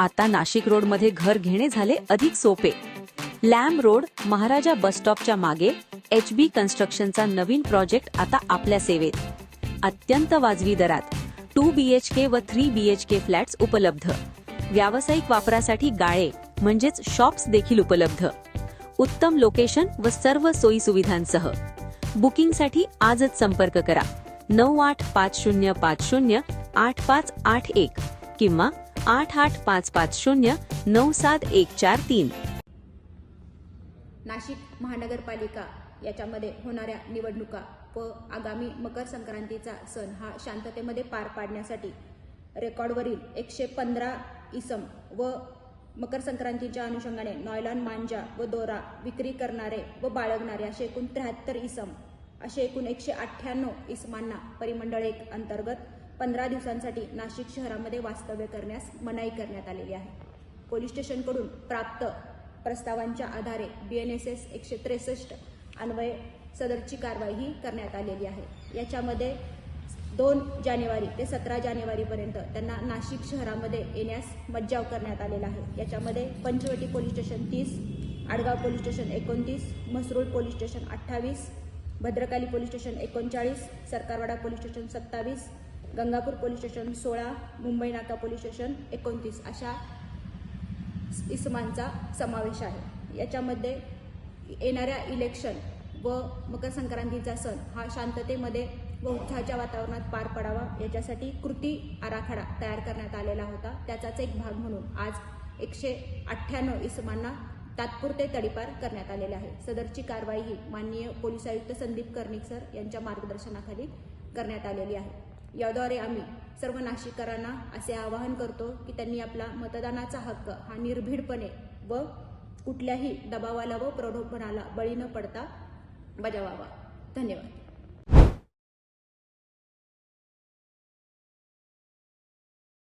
आता नाशिक रोडमध्ये घर घेणे झाले अधिक सोपे. लॅम रोड महाराजा बस स्टॉपच्या मागे एच बी कन्स्ट्रक्शनचा नवीन प्रोजेक्ट आता आपल्या सेवेत. अत्यंत वाजवी दरात टू बी एच के व three B H K flats उपलब्ध. व्यावसायिक वापरासाठी गाळे म्हणजेच शॉप्स देखील उपलब्ध. उत्तम लोकेशन व सर्व सोयी सुविधांसह. बुकिंगसाठी आजच संपर्क करा. नऊ आठ पाच शून्य पाच शून्य आठ पाच आठ एक किंवा आठ आठ पाच पाच शून्य नऊ सात एक चार तीन. नाशिक महानगरपालिका याच्यामध्ये होणाऱ्या निवडणुका व आगामी मकर संक्रांतीचा सण हा शांततेमध्ये पार पाडण्यासाठी रेकॉर्डवरील एकशे पंधरा इसम व मकर संक्रांतीच्या अनुषंगाने नॉयलॉन मांजा व दोरा विक्री करणारे व बाळगणारे असे एकूण त्र्याहत्तर इसम असे एकूण एकशे अठ्ठ्याण्णव इसमांना परिमंडळ एक अंतर्गत पंधरा दिवसांसाठी नाशिक शहरामध्ये वास्तव्य करण्यास मनाई करण्यात आलेली आहे. पोलीस स्टेशनकडून प्राप्त प्रस्तावांच्या आधारे बी एन एस एस एकशे त्रेसष्ट अन्वये सदरची कारवाई ही करण्यात आलेली आहे. याच्यामध्ये दोन जानेवारी ते सतरा जानेवारीपर्यंत त्यांना नाशिक शहरामध्ये येण्यास मज्जाव करण्यात आलेला आहे. याच्यामध्ये पंचवटी पोलीस स्टेशन तीस आडगाव पोलीस स्टेशन एकोणतीस म्हसरूळ पोलीस स्टेशन अठ्ठावीस भद्रकाली पोलीस स्टेशन एकोणचाळीस सरकारवाडा पोलीस स्टेशन सत्तावीस गंगापूर पोलीस स्टेशन सोळा मुंबई नाका पोलीस स्टेशन एकोणतीस अशा इसमांचा समावेश आहे. याच्यामध्ये येणाऱ्या इलेक्शन व मकर संक्रांतीचा सण हा शांततेमध्ये व उत्साहाच्या वातावरणात पार पडावा याच्यासाठी कृती आराखडा तयार करण्यात आलेला होता. त्याचाच एक भाग म्हणून आज एकशे अठ्ठ्याण्णव इसमांना तात्पुरते तडीपार करण्यात आलेले आहे. सदरची कारवाई ही माननीय पोलीस आयुक्त संदीप कर्णिक सर यांच्या मार्गदर्शनाखाली करण्यात आलेली आहे. याद्वारे आम्ही सर्व नाशिककरांना असे आवाहन करतो की त्यांनी आपला मतदानाचा हक्क हा निर्भीडपणे व कुठल्याही दबावाला व प्रलोभनाला बळी न पडता बजावावा. धन्यवाद.